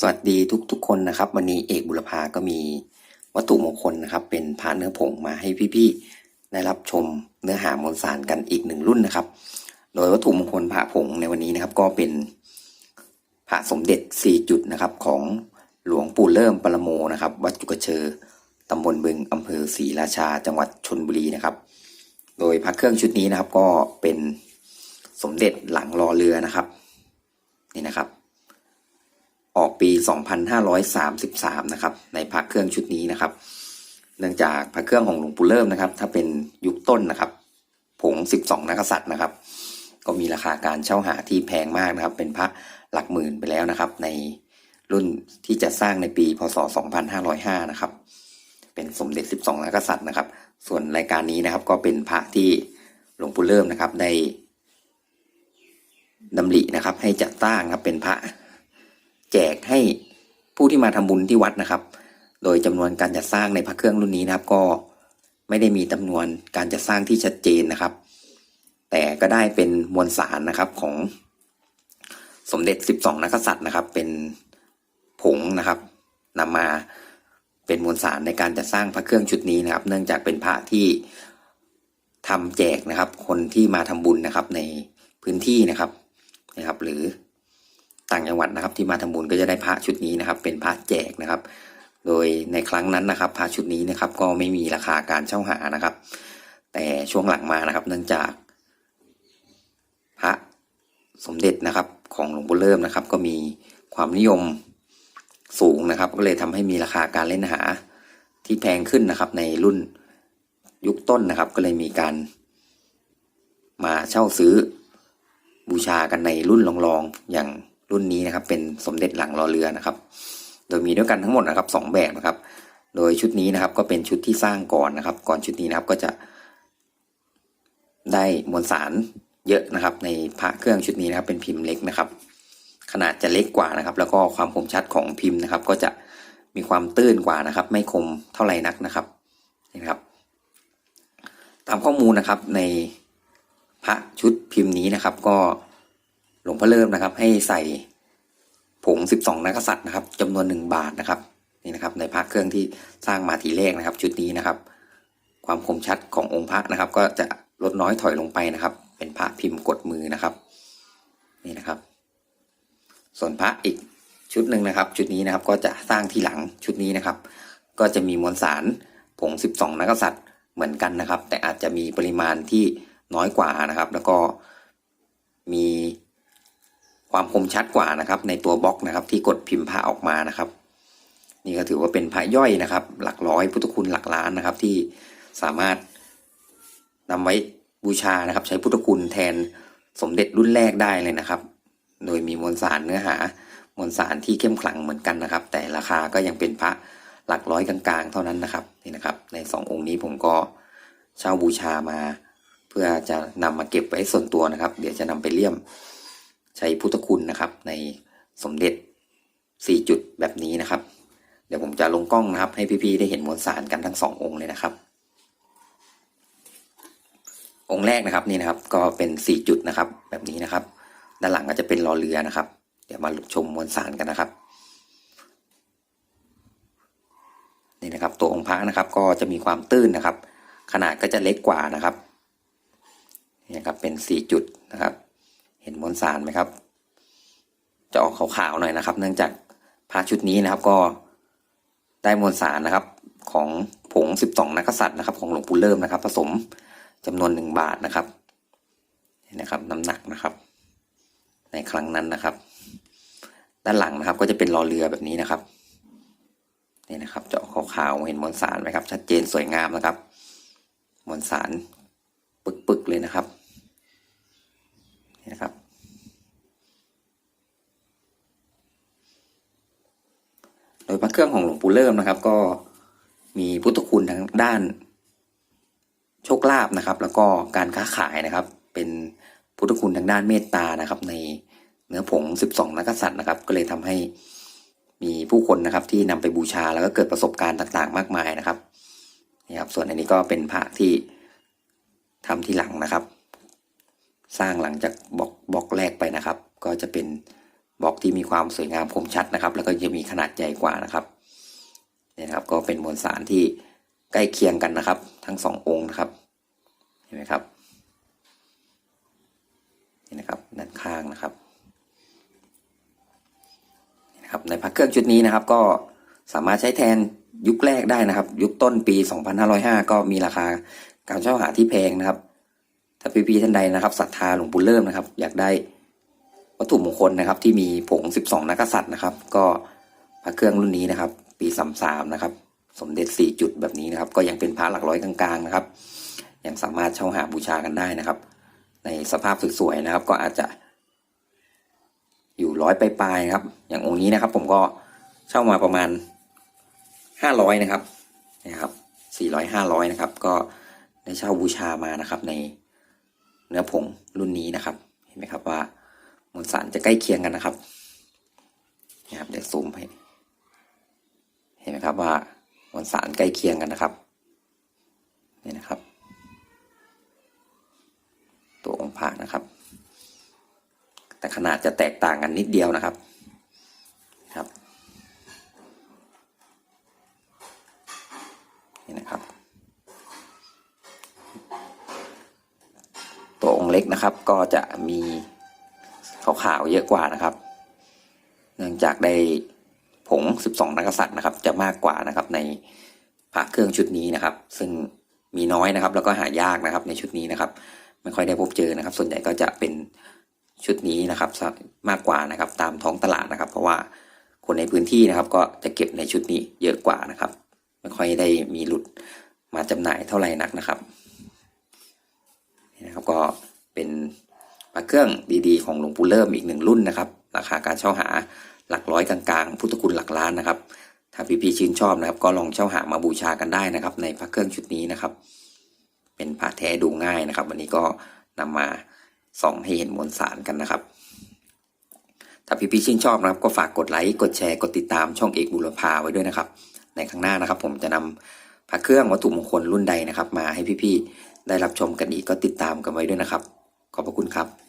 สวัสดีทุกทุกๆคนนะครับ วันนี้เอกบุรพาก็มีวัตถุมงคลนะครับ เป็นพระเนื้อผงมาให้พี่ๆได้รับชมเนื้อหามวลสารกันอีกหนึ่งรุ่นนะครับ โดยวัตถุมงคลพระผงในวันนี้นะครับ ก็เป็นพระสมเด็จสี่จุดนะครับ ของหลวงปู่เริ่มปรโมนะครับ วัดจุกเชอตำบลบึงอำเภอศรีราชา จังหวัดชนบุรีนะครับ โดยพระเครื่องชุดนี้นะครับ ก็เป็นสมเด็จหลังรอเรือนะครับ นี่นะครับ ปี 2533 นะครับ ในพระเครื่องชุดนี้นะครับ เนื่องจากพระเครื่องของหลวงปู่เริ่มนะครับ ถ้าเป็นยุคต้นนะครับ ผง 12 นักษัตริย์นะครับ ก็มีราคาการเช่าหาที่แพงมากนะครับ เป็นพระหลักหมื่นไปแล้วนะครับ ในรุ่นที่จะสร้างในปี พศ 2505 นะครับ เป็นสมเด็จ 12 นักษัตริย์นะครับ ส่วนรายการนี้นะครับ ก็เป็นพระที่หลวงปู่เริ่มนะครับได้ดำรินะครับ ให้จัดสร้างครับเป็นพระ แจกให้ผู้ที่มาทำบุญที่วัดนะครับ โดยจำนวนการจัดสร้างในพระเครื่องรุ่นนี้นะครับ ก็ไม่ได้มีจำนวนการจัดสร้างที่ชัดเจนนะครับ แต่ก็ได้เป็นมวลสารนะครับของสมเด็จ 12 นักษัตริย์นะครับ เป็นผงนะครับนำมาเป็นมวลสารในการจัดสร้างพระเครื่องชุดนี้นะครับ เนื่องจากเป็นพระที่ทำแจกนะครับ คนที่มาทำบุญนะครับในพื้นที่นะครับนะครับ หรือ ต่างจังหวัดนะครับ ที่มาทำบุญก็จะได้พระชุดนี้นะครับ เป็นพระแจกนะครับ โดยในครั้งนั้นนะครับ พระชุดนี้นะครับ ก็ไม่มีราคาการเช่าหานะครับ แต่ช่วงหลังมานะครับ เนื่องจาก พระสมเด็จนะครับ ของหลวงปู่เริ่มนะครับ ก็มีความนิยมสูงนะครับ ก็เลยทำให้มีราคาการเล่นหาที่แพงขึ้นนะครับ ในรุ่นยุคต้นนะครับ ก็เลยมีการ มาเช่าซื้อบูชากันในรุ่นรองๆอย่าง รุ่นนี้นะครับ เป็นสมเด็จหลังรอเรือนะครับ โดยมีด้วยกันทั้งหมดนะครับสองแบบนะครับ โดยชุดนี้นะครับก็เป็นชุดที่สร้างก่อนนะครับ ก่อนชุดนี้นะครับก็จะได้มวลสารเยอะนะครับ ในพระเครื่องชุดนี้นะครับ เป็นพิมพ์เล็กนะครับ ขนาดจะเล็กกว่านะครับ แล้วก็ความคมชัดของพิมพ์นะครับ ก็จะมีความตื้นกว่านะครับ ไม่คมเท่าไหร่นักนะครับนี่นะครับ ตามข้อมูลนะครับในพระชุดพิมพ์นี้นะครับก็ หลวงพ่อเริ่มนะครับ ให้ใส่ผง 12 นักษัตริย์นะครับจำนวนหนึ่งบาทนะครับนี่นะครับ ในพระเครื่องที่สร้างมาทีแรกนะครับ ชุดนี้นะครับ ความคมชัดขององค์พระนะครับ ก็จะลดน้อยถอยลงไปนะครับ เป็นพระพิมพ์กดมือนะครับ นี่นะครับ ส่วนพระอีกชุดหนึ่งนะครับ ชุดนี้นะครับก็จะสร้างทีหลังชุดนี้นะครับ ก็จะมีมวลสารผง 12 นักกษัตริย์เหมือนกันนะครับ แต่อาจจะมีปริมาณที่น้อยกว่านะครับ แล้วก็มี ความคมชัดกว่านะครับ ในตัวบล็อกนะครับ ที่กดพิมพ์พระออกมานะครับ นี่ก็ถือว่าเป็นพระย่อยนะครับ หลักร้อยพุทธคุณหลักล้านนะครับ ที่สามารถนำไว้บูชานะครับ ใช้พุทธคุณแทนสมเด็จรุ่นแรกได้เลยนะครับ โดยมีมวลสารเนื้อหามวลสารที่เข้มขลังเหมือนกันนะครับ แต่ราคาก็ยังเป็นพระหลักร้อยกลางๆ เท่านั้นนะครับนี่นะครับ ในสององค์นี้ผมก็เช่าบูชามา เพื่อจะนำมาเก็บไว้ส่วนตัวนะครับ เดี๋ยวจะนำไปเลี่ยม ใช้พุทธคุณนะครับ ในสมเด็จสี่จุดแบบนี้นะครับ เดี๋ยวผมจะลงกล้องนะครับ ให้พี่ๆได้เห็นมวลสารกันทั้งสององค์เลยนะครับ องค์แรกนะครับนี่นะครับ ก็เป็นสี่จุดนะครับ แบบนี้นะครับ ด้านหลังก็จะเป็นรอเรือนะครับ เดี๋ยวมาชมมวลสารกันนะครับนี่นะครับ ตัวองค์พระนะครับ ก็จะมีความตื้นนะครับ ขนาดก็จะเล็กกว่านะครับนี่นะครับเป็นสี่จุดนะครับ ห็นมวลสารไหมครับ จะออกขาวๆหน่อยนะครับ เนื่องจากพระชุดนี้นะครับก็ได้มวลสารนะครับ ของผงสิบสองนักษัตริย์นะครับ ของหลวงปู่เริ่มนะครับ ผสมจำนวนหนึ่งบาทนะครับนี่นะครับ น้ำหนักนะครับ ในครั้งนั้นนะครับ ด้านหลังนะครับก็จะเป็นรอเรือแบบนี้นะครับนี่นะครับเจาะขาวๆเห็นมวลสารไหมครับ ชัดเจนสวยงามนะครับ มวลสารปึกๆเลยนะครับนี่นะครับ โดยพระ เครื่องของหลวงปู่เริ่มนะครับ ก็มีพุทธคุณทางด้านโชคลาภนะครับ แล้วก็การค้าขายนะครับ เป็นพุทธคุณทางด้านเมตตานะครับ ในเนื้อผง 12 นักษัตริย์นะครับ ก็เลยทำให้มีผู้คนนะครับ ที่นำไปบูชาแล้วก็เกิดประสบการณ์ต่างๆ มากมายนะครับนี่ครับส่วนอันนี้ก็เป็นพระที่ทำที่หลังนะครับ สร้างหลังจากบล็อกบล็อกแรกไปนะครับ ก็จะเป็น บล็อกที่มีความสวยงามคมชัดนะครับ แล้วก็จะมีขนาดใหญ่กว่านะครับเนี่ยนะครับ ก็เป็นมวลสารที่ใกล้เคียงกันนะครับ ทั้งสององค์นะครับเห็นไหมครับนี่นะครับด้านข้างนะครับนะครับในพระเครื่องชุดนี้นะครับ ก็สามารถใช้แทนยุคแรกได้นะครับ ยุคต้นปี 2505 ก็มีราคาการเช่าหาที่แพงนะครับ ถ้าพี่ๆท่านใดนะครับศรัทธาหลวงปู่เริ่มนะครับ อยากได้ วัตถุมงคลนะครับ ที่มีผง 12 นักษัตริย์นะครับ ก็พระเครื่องรุ่นนี้นะครับ ปี33นะครับ สมเด็จ 4 จุดแบบนี้นะครับ ก็ยังเป็นพระหลักร้อยกลางๆนะครับ ยังสามารถเช่าหาบูชากันได้นะครับ ในสภาพสวยๆนะครับ ก็อาจจะ อยู่ร้อยปลายๆนะครับ อย่างองค์นี้นะครับ ผมก็เช่ามาประมาณ 500 นะครับนะครับ400 500 นะครับ ก็ได้เช่าบูชามานะครับ ในเนื้อผงรุ่นนี้นะครับ เห็นไหมครับว่า มวลสารจะใกล้เคียงกันนะครับนะครับเดี๋ยวซูมให้ เห็นไหมครับว่ามวลสารใกล้เคียงกันนะครับนี่นะครับ ตัวองค์พระนะครับ แต่ขนาดจะแตกต่างกันนิดเดียวนะครับครับนี่นะครับ ตัวองค์เล็กนะครับก็จะมี ขาวๆเยอะกว่านะครับ เนื่องจากได้ผง 12 นักษัตริย์นะครับ จะมากกว่านะครับในพระเครื่องชุดนี้นะครับ ซึ่งมีน้อยนะครับ แล้วก็หายากนะครับในชุดนี้นะครับไม่ค่อยได้พบเจอนะครับ ส่วนใหญ่ก็จะเป็นชุดนี้นะครับมากกว่านะครับ ตามท้องตลาดนะครับ เพราะว่าคนในพื้นที่นะครับ ก็จะเก็บในชุดนี้เยอะกว่านะครับ ไม่ค่อยได้มีหลุดมาจำหน่ายเท่าไหร่นักนะครับนี่นะครับก็เป็น ระเครื่องดีๆของหลวงปู่เริ่มอีกหนึ่งรุ่นนะครับ ราคาการเช่าหาหลักร้อยกลางๆ พุทธคุณหลักล้านนะครับ ถ้าพี่ๆชื่นชอบนะครับ ก็ลองเช่าหามาบูชากันได้นะครับ ในพระเครื่องชุดนี้นะครับ เป็นพระแท้ดูง่ายนะครับ วันนี้ก็นำมาส่องให้เห็นมวลสารกันนะครับ ถ้าพี่ๆชื่นชอบนะครับ ก็ฝากกดไลค์กดแชร์กดติดตามช่องเอกบุรพาไว้ด้วยนะครับ ในข้างหน้านะครับ ผมจะนำพระเครื่องวัตถุมงคลรุ่นใดนะครับ มาให้พี่ๆได้รับชมกันอีกก็ติดตามกันไว้ด้วยนะครับ ขอบพระคุณครับ